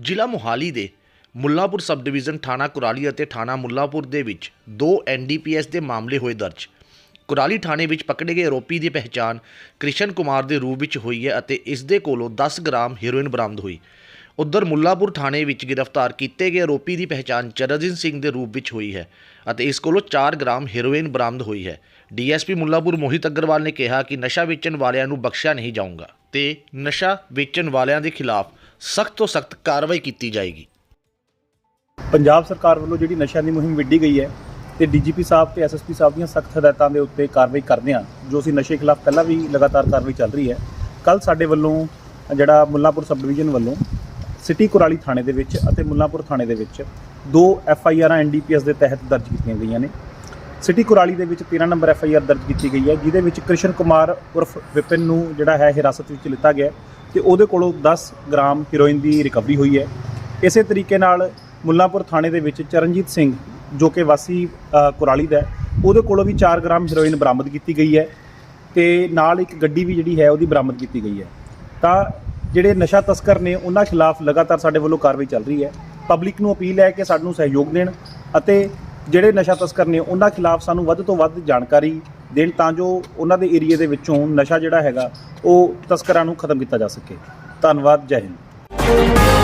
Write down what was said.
ਜ਼ਿਲ੍ਹਾ ਮੁਹਾਲੀ ਦੇ Mullapur sub division ਥਾਣਾ ਕੁਰਾਲੀ ਅਤੇ ਥਾਣਾ ਮੁੱਲਾਪੁਰ ਦੇ ਵਿੱਚ ਦੋ ਐਨਡੀਪੀਐਸ ਦੇ ਮਾਮਲੇ ਹੋਏ ਦਰਜ। ਕੁਰਾਲੀ ਥਾਣੇ ਵਿੱਚ ਪਕੜੇ ਗਏ ਆਰੋਪੀ ਦੀ ਪਹਿਚਾਣ ਕ੍ਰਿਸ਼ਨ ਕੁਮਾਰ ਦੇ ਰੂਪ ਵਿੱਚ ਹੋਈ ਹੈ ਅਤੇ ਇਸ ਦੇ ਕੋਲੋਂ 10 ਗ੍ਰਾਮ ਹੈਰੋਇਨ ਬਰਾਮਦ ਹੋਈ। ਉਧਰ ਮੁੱਲਾਪੁਰ ਥਾਣੇ ਵਿੱਚ ਗ੍ਰਿਫਤਾਰ ਕੀਤੇ ਗਏ ਆਰੋਪੀ ਦੀ ਪਹਿਚਾਣ ਚਰਨਜੀਤ ਸਿੰਘ ਦੇ ਰੂਪ ਵਿੱਚ ਹੋਈ ਹੈ ਅਤੇ ਇਸ ਕੋਲੋਂ 4 ਗ੍ਰਾਮ ਹੈਰੋਇਨ ਬਰਾਮਦ ਹੋਈ ਹੈ। ਡੀਐਸਪੀ ਮੁੱਲਾਪੁਰ ਮੋਹਿਤ ਅਗਰਵਾਲ ਨੇ ਕਿਹਾ ਕਿ ਨਸ਼ਾ ਵੇਚਣ ਵਾਲਿਆਂ ਨੂੰ ਬਖਸ਼ਿਆ ਨਹੀਂ ਜਾਊਗਾ ਤੇ ਨਸ਼ਾ ਵੇਚਣ ਵਾਲਿਆਂ ਦੇ ਖਿਲਾਫ ਸਖਤ ਤੋਂ ਸਖਤ ਕਾਰਵਾਈ ਕੀਤੀ ਜਾਏਗੀ। ਪੰਜਾਬ ਸਰਕਾਰ ਵੱਲੋਂ ਜਿਹੜੀ ਨਸ਼ਿਆਂ ਦੀ ਮੁਹਿੰਮ ਵਿੱਢੀ ਗਈ ਹੈ, ਤੇ ਡੀਜੀਪੀ ਸਾਹਿਬ ਤੇ ਐਸਐਸਪੀ ਸਾਹਿਬ ਦੀਆਂ ਸਖਤ ਹਦਾਇਤਾਂ ਦੇ ਉੱਤੇ ਕਾਰਵਾਈ ਕਰਦੇ ਹਾਂ, ਜੋ ਅਸੀਂ ਨਸ਼ੇ ਖਿਲਾਫ ਪਹਿਲਾਂ ਵੀ ਲਗਾਤਾਰ ਕਾਰਵਾਈ ਚੱਲ ਰਹੀ ਹੈ। ਕੱਲ ਸਾਡੇ ਵੱਲੋਂ ਜਿਹੜਾ ਮੁੱਲਾਂਪੁਰ ਸਬ ਡਿਵੀਜ਼ਨ ਵੱਲੋਂ ਸਿਟੀ ਕੁਰਾਲੀ ਥਾਣੇ ਦੇ ਵਿੱਚ ਅਤੇ ਮੁੱਲਾਂਪੁਰ ਥਾਣੇ ਦੇ ਵਿੱਚ ਦੋ ਐਫ ਆਈ ਆਰਾਂ ਐਨਡੀਪੀਐਸ ਦੇ ਤਹਿਤ ਦਰਜ ਕੀਤੀਆਂ ਗਈਆਂ ਨੇ। ਸਿਟੀ ਕੁਰਾਲੀ ਦੇ ਵਿੱਚ 13 ਨੰਬਰ ਐਫ ਆਈ ਆਰ ਦਰਜ ਕੀਤੀ ਗਈ ਹੈ, ਜਿਹਦੇ ਵਿੱਚ ਕ੍ਰਿਸ਼ਨ ਕੁਮਾਰ ਉਰਫ ਵਿਪਿਨ ਨੂੰ ਜਿਹੜਾ ਹੈ ਹਿਰਾਸਤ ਵਿੱਚ ਲਿੱਤਾ ਗਿਆ ਤੇ ਉਹਦੇ ਕੋਲੋਂ 10 ਗ੍ਰਾਮ ਹੀਰੋਇਨ ਦੀ ਰਿਕਵਰੀ ਹੋਈ ਹੈ। ਇਸੇ ਤਰੀਕੇ ਨਾਲ ਮੁੱਲਾਂਪੁਰ ਥਾਣੇ ਦੇ ਵਿੱਚ ਚਰਨਜੀਤ ਸਿੰਘ, ਜੋ ਕਿ ਵਾਸੀ ਕੁਰਾਲੀ ਦਾ ਉਹਦੇ ਕੋਲੋਂ ਵੀ 4 ਗ੍ਰਾਮ ਹੀਰੋਇਨ ਬਰਾਮਦ ਕੀਤੀ ਗਈ ਹੈ ਤੇ ਨਾਲ ਇੱਕ ਗੱਡੀ ਵੀ ਜਿਹੜੀ ਹੈ ਉਹਦੀ ਬਰਾਮਦ ਕੀਤੀ ਗਈ ਹੈ। ਤਾਂ ਜਿਹੜੇ ਨਸ਼ਾ ਤਸਕਰ ਨੇ, ਉਹਨਾਂ ਖਿਲਾਫ ਲਗਾਤਾਰ ਸਾਡੇ ਵੱਲੋਂ ਕਾਰਵਾਈ ਚੱਲ ਰਹੀ ਹੈ। ਪਬਲਿਕ ਨੂੰ ਅਪੀਲ ਹੈ ਕਿ ਸਾਨੂੰ ਸਹਿਯੋਗ ਦੇਣ ਅਤੇ ਜਿਹੜੇ ਨਸ਼ਾ ਤਸਕਰ ਨੇ ਉਹਨਾਂ ਖਿਲਾਫ ਸਾਨੂੰ ਵੱਧ ਤੋਂ ਵੱਧ ਜਾਣਕਾਰੀ ਦੇਣ ਤਾਂ ਜੋ ਉਹਨਾਂ ਦੇ ਏਰੀਏ ਦੇ ਵਿੱਚੋਂ ਨਸ਼ਾ ਜਿਹੜਾ ਹੈਗਾ ਉਹ ਤਸਕਰਾਂ ਨੂੰ ਖਤਮ ਕੀਤਾ ਜਾ ਸਕੇ। ਧੰਨਵਾਦ, ਜੈ ਹਿੰਦ।